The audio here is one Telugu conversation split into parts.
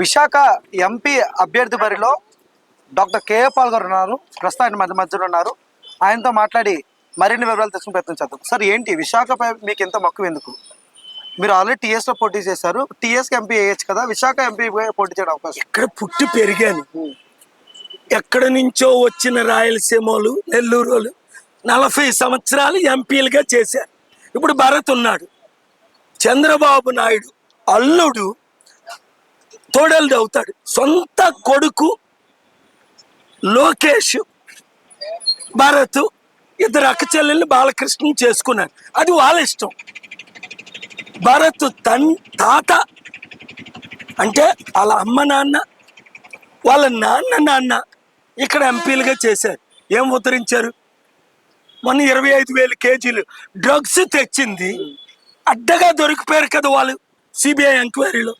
విశాఖ ఎంపీ అభ్యర్థి బరిలో డాక్టర్ కేఏ పాల్ గారు ఉన్నారు. ప్రస్తుతానికి మధ్య మధ్యలో ఉన్నారు. ఆయనతో మాట్లాడి మరిన్ని వివరాలు తెచ్చుకుని ప్రయత్నం చేద్దాం. సార్ ఏంటి? విశాఖపై మీకు ఎంత మక్కువ ఎందుకు? మీరు ఆల్రెడీ టీఎస్లో పోటీ చేశారు. టీఎస్కి ఎంపీ వేయచ్చు కదా. విశాఖ ఎంపీ పోటీ చేయడం అవకాశం ఇక్కడ పుట్టి పెరిగాను. ఎక్కడి నుంచో వచ్చిన రాయలసీమలు నెల్లూరు వాళ్ళు నలభై సంవత్సరాలు ఎంపీలుగా చేశారు. ఇప్పుడు భరత్ ఉన్నాడు. చంద్రబాబు నాయుడు అల్లుడు తోడలు అవుతాడు. సొంత కొడుకు లోకేష్ భరత్ ఇద్దరు అక్క చెల్లెల్ని బాలకృష్ణ చేసుకున్నారు. అది వాళ్ళ ఇష్టం. భరత్ తన్ తాత అంటే వాళ్ళ అమ్మ నాన్న వాళ్ళ నాన్న నాన్న ఇక్కడ ఎంపీలుగా చేశారు. ఏం ఉద్ధరించారు? మొన్న ఇరవై ఐదు వేల కేజీలు డ్రగ్స్ తెచ్చింది. అడ్డగా దొరికిపోయారు కదా వాళ్ళు సిబిఐ ఎంక్వైరీలో.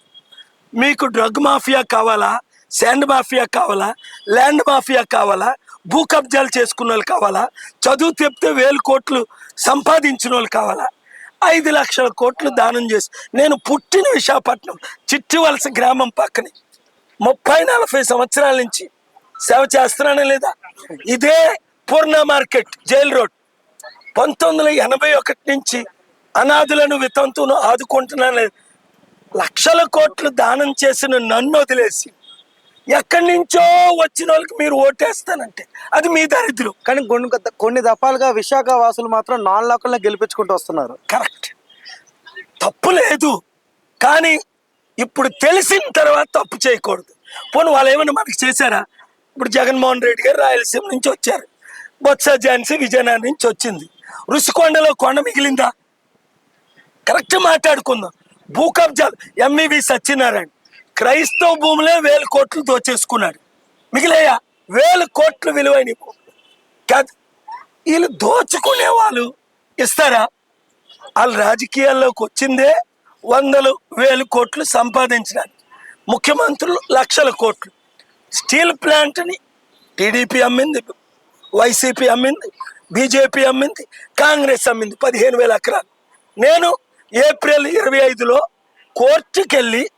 మీకు డ్రగ్ మాఫియా కావాలా? శాండ్ మాఫియా కావాలా? ల్యాండ్ మాఫియా కావాలా? భూ కబ్జాలు చేసుకున్న వాళ్ళు కావాలా? చదువు చెప్తే వేలు కోట్లు సంపాదించిన వాళ్ళు కావాలా? ఐదు లక్షల కోట్లు దానం చేసి నేను పుట్టిన విశాఖపట్నం చిట్టివలస గ్రామం పక్కనే ముప్పై నలభై సంవత్సరాల నుంచి సేవ చేస్తున్నానా లేదా? ఇదే పూర్ణ మార్కెట్ జైల్ రోడ్. పంతొమ్మిది వందల ఎనభై ఒకటి నుంచి అనాథులను వితంతును ఆదుకుంటున్నాను లక్షల కోట్లు దానం చేసిన నన్ను వదిలేసి ఎక్కడి నుంచో వచ్చిన వాళ్ళకి మీరు ఓటేస్తానంటే అది మీ దరిద్రం. కానీ కొన్ని కొన్ని దఫాలుగా విశాఖ వాసులు మాత్రం నాన్ లోకల్ని గెలిపించుకుంటూ వస్తున్నారు. కరెక్ట్. తప్పు లేదు. కానీ ఇప్పుడు తెలిసిన తర్వాత తప్పు చేయకూడదు. పోనీ వాళ్ళు ఏమైనా మనకి చేశారా? ఇప్పుడు జగన్మోహన్ రెడ్డి గారు రాయలసీమ నుంచి వచ్చారు. బొత్స ఝాన్సీ విజయనగరం నుంచి వచ్చింది. రుషికొండలో కొండ మిగిలిందా? కరెక్ట్ మాట్లాడుకుందాం. భూ కబ్జాలు ఎంఈవి సత్యనారాయణ. క్రైస్తవ భూములే వేల కోట్లు దోచేసుకున్నాడు. మిగిలేయా వేల కోట్లు విలువైన కాదు వీళ్ళు దోచుకునే వాళ్ళు ఇస్తారా? వాళ్ళు రాజకీయాల్లోకి వచ్చిందే వందలు వేల కోట్లు సంపాదించడానికి. ముఖ్యమంత్రులు లక్షల కోట్లు. స్టీల్ ప్లాంట్ని టీడీపీ అమ్మింది వైసీపీ అమ్మింది బీజేపీ అమ్మింది కాంగ్రెస్ అమ్మింది పదిహేను వేల ఎకరాలు. నేను ఏప్రిల్ ఇరవై ఐదులో కోర్టుకెళ్ళి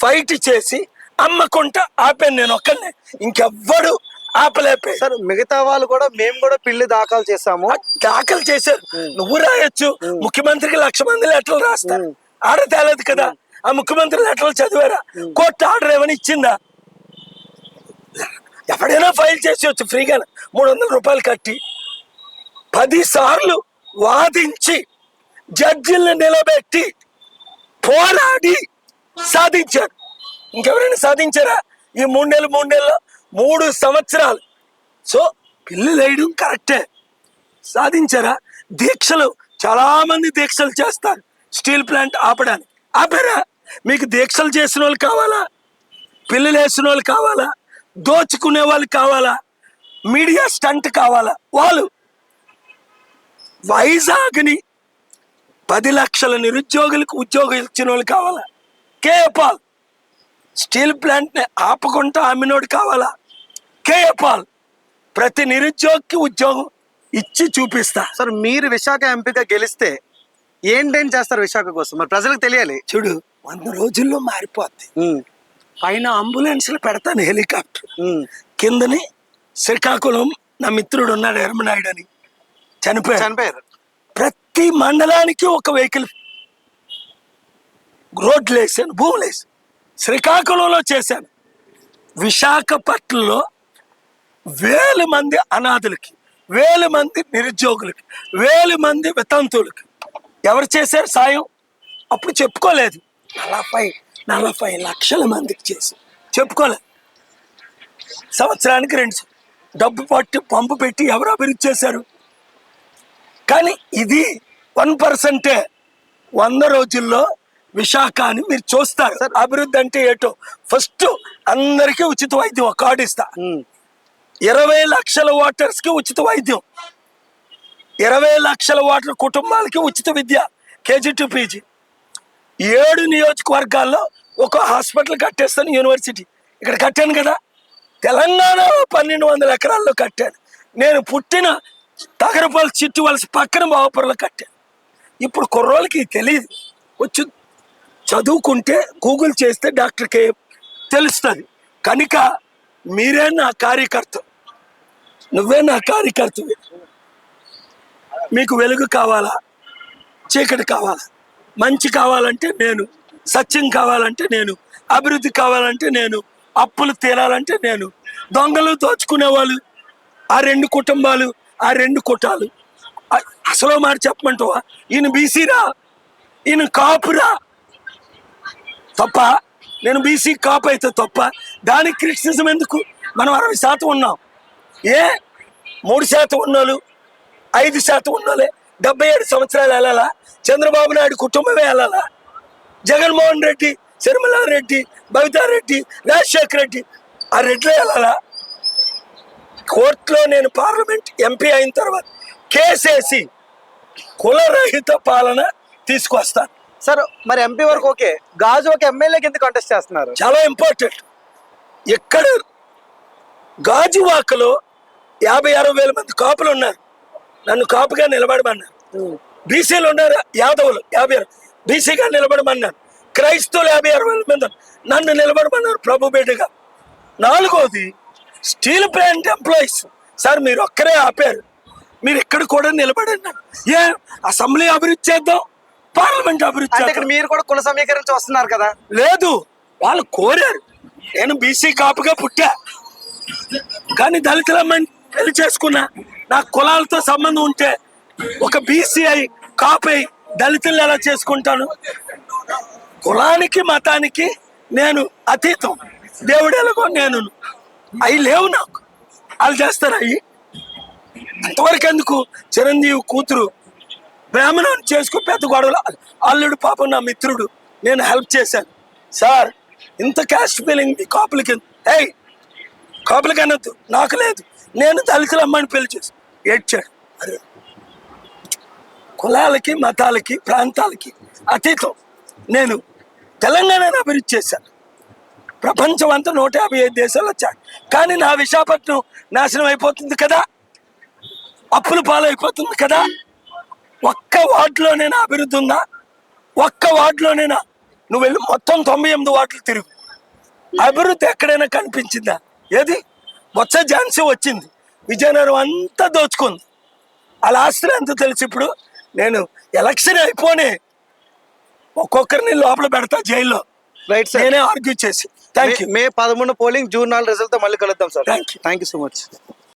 ఫైట్ చేసి అమ్మకుంటా ఆపాను నేను ఒక్కనే ఇంకెవ్వడు ఆపలేపే. సార్ మిగతా వాళ్ళు కూడా మేము కూడా పిల్లి దాఖలు చేశాము. దాఖలు చేశారు. నువ్వు రాయొచ్చు. ముఖ్యమంత్రికి లక్ష మంది లెటర్లు రాస్తారు. ఆడ తేలేదు కదా. ఆ ముఖ్యమంత్రి లెటర్లు చదివారా? కోర్టు ఆర్డర్ ఏమైనా ఇచ్చిందా? ఎవడైనా ఫైల్ చేసేయచ్చు ఫ్రీగా మూడు వందల రూపాయలు కట్టి పది సార్లు వాదించి జడ్జిల్ని నిలబెట్టి పోరాడి సాధించారు. ఇంకెవరైనా సాధించారా? ఈ మూడు నెలలు మూడు నెలలు మూడు సంవత్సరాలు. సో పిల్లలు వేయడం కరెక్టే. సాధించారా? దీక్షలు చాలామంది దీక్షలు చేస్తారు స్టీల్ ప్లాంట్ ఆపడానికి. ఆపారా? మీకు దీక్షలు చేసిన వాళ్ళు కావాలా? పిల్లలు వేసిన వాళ్ళు కావాలా? దోచుకునే వాళ్ళు కావాలా? మీడియా స్టంట్ కావాలా? వాళ్ళు వైజాగ్ని పది లక్షల నిరుద్యోగులకు ఉద్యోగం ఇచ్చిన వాళ్ళు కావాలా? కేపాల్ స్టీల్ ప్లాంట్ని ఆపకుండా అమ్మినోడు కావాలా? కేపాల్ ప్రతి నిరుద్యోగికి ఉద్యోగం ఇచ్చి చూపిస్తా. సార్ మీరు విశాఖ ఎంపీగా గెలిస్తే ఏంటేం చేస్తారు విశాఖ కోసం? మరి ప్రజలకు తెలియాలి. చూడు వంద రోజుల్లో మారిపోద్ది. పైన అంబులెన్స్లు పెడతాను హెలికాప్టర్. కిందని శ్రీకాకుళం నా మిత్రుడు ఉన్నాడు ఎర్మనాయుడు అని. చనిపోయాడు. చనిపోయారు. ప్రతి మండలానికి ఒక వెహికల్. రోడ్లు వేసాను భూములు వేసాను శ్రీకాకుళంలో చేశాను. విశాఖపట్నంలో వేల మంది అనాథులకి వేల మంది నిరుద్యోగులకి వేల మంది వితంతువులకి. ఎవరు చేశారు సాయం? అప్పుడు చెప్పుకోలేదు. నలభై నలభై లక్షల మందికి చేసి చెప్పుకోలేదు. సంవత్సరానికి రెండు డబ్బు పట్టి పంపు పెట్టి ఎవరు అభివృద్ధి చేశారు? కానీ ఇది వన్ పర్సెంటే వంద రోజుల్లో విశాఖ అని మీరు చూస్తారు. అభివృద్ధి అంటే ఏటో? ఫస్ట్ అందరికీ ఉచిత వైద్యం ఒక కార్డు ఇస్తా. ఇరవై లక్షల ఓటర్స్కి ఉచిత వైద్యం. ఇరవై లక్షల ఓటర్ కుటుంబాలకి ఉచిత విద్య కేజీ టు పీజీ. ఏడు నియోజకవర్గాల్లో ఒక హాస్పిటల్ కట్టేస్తాను యూనివర్సిటీ. ఇక్కడ కట్టాను కదా. తెలంగాణలో పన్నెండు వందల ఎకరాల్లో కట్టాను. నేను పుట్టిన తగరపాలు చిట్టు వలసి పక్కన బావపురంలో కట్టాను ఇప్పుడు కుర్రోళ్ళకి తెలియదు వచ్చి చదువుకుంటే గూగుల్ చేస్తే డాక్టర్కి తెలుస్తుంది. కనుక మీరే నా కార్యకర్త. నువ్వే నా కార్యకర్తవి. మీకు వెలుగు కావాలా? చీకటి కావాలా? మంచి కావాలంటే నేను సత్యం కావాలంటే నేను అభివృద్ధి కావాలంటే నేను అప్పులు తీరాలంటే నేను దొంగలు దోచుకునే వాళ్ళు ఆ రెండు కుటుంబాలు ఆ రెండు కుటాలు అసలు మాట చెప్పమంటావా? ఈయన బీసీరా? ఈయన కాపురా? తప్ప నేను బీసీ కాపు అయితే తప్ప దానికి క్రిటిసిజం ఎందుకు? మనం అరవై శాతం ఉన్నాం. ఏ? మూడు శాతం ఉన్నోళ్ళు ఐదు శాతం ఉన్నోళ్ళే డెబ్బై ఏడు సంవత్సరాలు వెళ్ళాలా? చంద్రబాబు నాయుడు కుటుంబమే వెళ్ళాలా? జగన్మోహన్ రెడ్డి శర్మలారెడ్డి బబితారెడ్డి రాజశేఖర రెడ్డి ఆ రెడ్లే వెళ్ళాలా? కోర్టులో నేను పార్లమెంట్ ఎంపీ అయిన తర్వాత కేసేసి కులరహిత పాలన తీసుకొస్తాను. సార్ మరి ఎంపీ వరకు ఓకే. గాజు ఒక ఎమ్మెల్యే కింద కంటెస్ట్ చేస్తున్నారు. చాలా ఇంపార్టెంట్ ఎక్కడ గాజువాకలో యాభై అరవై వేల మంది కాపులు ఉన్నారు. నన్ను కాపుగా నిలబడమన్నారు. బీసీలు ఉన్నారు? యాదవులు యాభై అరవై బీసీగా నిలబడమన్నారు. క్రైస్తవులు యాభై అరవై వేల మంది. నన్ను నిలబడమన్నారు ప్రభు బిడ్డగా. నాలుగోది స్టీల్ ప్లాంట్ ఎంప్లాయీస్. సార్ మీరు ఒక్కరే ఆపారు. మీరు ఇక్కడ కూడా నిలబడండి. ఏ అసెంబ్లీ అభివృద్ధి చేద్దాం పార్లమెంట్ అభివృద్ధి చేద్దాం. మీరు కూడా కుల సమీకరించి వస్తున్నారు కదా? లేదు వాళ్ళు కోరారు. నేను బీసీ కాపుగా పుట్టా. కానీ దళితులమ్మని పెళ్ళి చేసుకున్నా. నాకు కులాలతో సంబంధం ఉంటే ఒక బీసీఐ కాపై దళితుల్ని ఎలా చేసుకుంటాను? కులానికి మతానికి నేను అతీతం. దేవుడు ఎలాగో నేను అవి లేవు నాకు. వాళ్ళు చేస్తారు అవి అంతవరకు ఎందుకు చిరంజీవి కూతురు బ్రాహ్మణం చేసుకో పెద్ద గొడవలు. అల్లుడు పాపం నా మిత్రుడు. నేను హెల్ప్ చేశాను. సార్ ఇంత క్యాస్ట్ ఫీలింగ్ మీ కాపులకి ఏయ్ కాపులకి అనొద్దు. నాకు లేదు. నేను దళితుల అమ్మాయిని పెళ్ళి చేసి ఏడ్చాడు. అరే కులాలకి మతాలకి ప్రాంతాలకి అతీతం. నేను తెలంగాణను అభివృద్ధి చేశాను. ప్రపంచం అంతా నూట యాభై ఐదు దేశాలు వచ్చాయి. కానీ నా విశాఖపట్నం నాశనం అయిపోతుంది కదా? అప్పుల పాలైపోతుంది కదా? ఒక్క వార్డులోనైనా అభివృద్ధి ఉందా? ఒక్క వార్డులోనైనా నువ్వు వెళ్ళి మొత్తం తొంభై ఎనిమిది వార్డులు తిరుగు. అభివృద్ధి ఎక్కడైనా కనిపించిందా? ఏది? వచ్చే ఝాన్సీ వచ్చింది. విజయనగరం అంతా దోచుకుంది. వాళ్ళ ఆస్తులు ఎంత తెలుసు ఇప్పుడు? నేను ఎలక్షన్ అయిపోనే ఒక్కొక్కరిని లోపల పెడతా జైల్లో. రైట్ సార్ నేనే ఆర్గ్యూ చేసి. థ్యాంక్ యూ మే పదమూడు పోలింగ్ జూన్ నాలుగు రిజల్ట్తో మళ్ళీ కలుద్దాం sir. Thank you so much